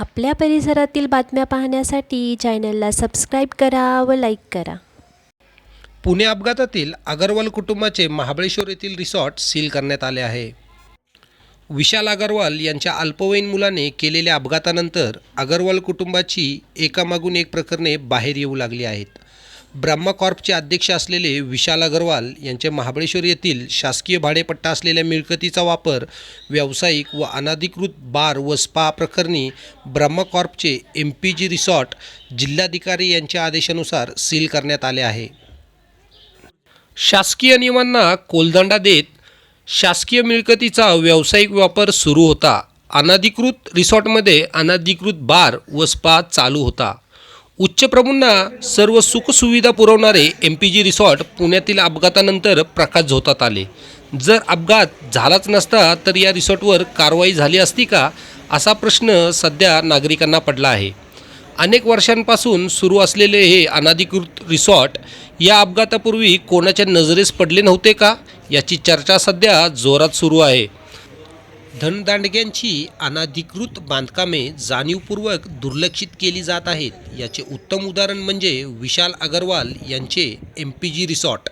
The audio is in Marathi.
आपल्या परिसरातील बातम्या पाहण्यासाठी चॅनलला सबस्क्राईब करा व लाईक करा. पुणे अपघातातील अगरवाल कुटुंबाचे महाबळेश्वर येथील रिसॉर्ट सील करण्यात आले आहे. विशाल अगरवाल यांच्या अल्पवयीन मुलाने केलेल्या अपघातानंतर अगरवाल कुटुंबाची एकामागून एक प्रकरणे बाहेर येऊ लागली आहेत. ब्रह्मकॉर्पचे अध्यक्ष असलेले विशाल अगरवाल यांचे महाबळेश्वर येथील शासकीय भाडेपट्टा असलेल्या मिळकतीचा वापर व्यावसायिक व अनधिकृत बार व स्पा प्रकरणी ब्रह्मकॉर्पचे एम पी जी रिसॉर्ट जिल्हाधिकारी यांच्या आदेशानुसार सील करण्यात आले आहे. शासकीय नियमांना कोलदंडा देत शासकीय मिळकतीचा व्यावसायिक वापर सुरू होता. अनधिकृत रिसॉर्टमध्ये अनधिकृत बार व स्पा चालू होता. उच्चप्रभूंना सर्व सुखसुविधा पुरवणारे एम पी जी रिसॉर्ट पुण्यातील अपघातानंतर प्रकाश झोतात आले. जर अपघात झालाच नसता तर या रिसॉर्टवर कारवाई झाली असती का? असा प्रश्न सध्या नागरिकांना पडला आहे. अनेक वर्षांपासून सुरू असलेले हे अनाधिकृत रिसॉर्ट या अपघातापूर्वी कोणाच्या नजरेस पडले नव्हते का? याची चर्चा सध्या जोरात सुरू आहे. धनदांडग्यांची अनाधिकृत बांधकामे जाणीवपूर्वक दुर्लक्षित केली जात आहेत. याचे उत्तम उदाहरण म्हणजे विशाल अगरवाल यांचे एम पी जी रिसॉर्ट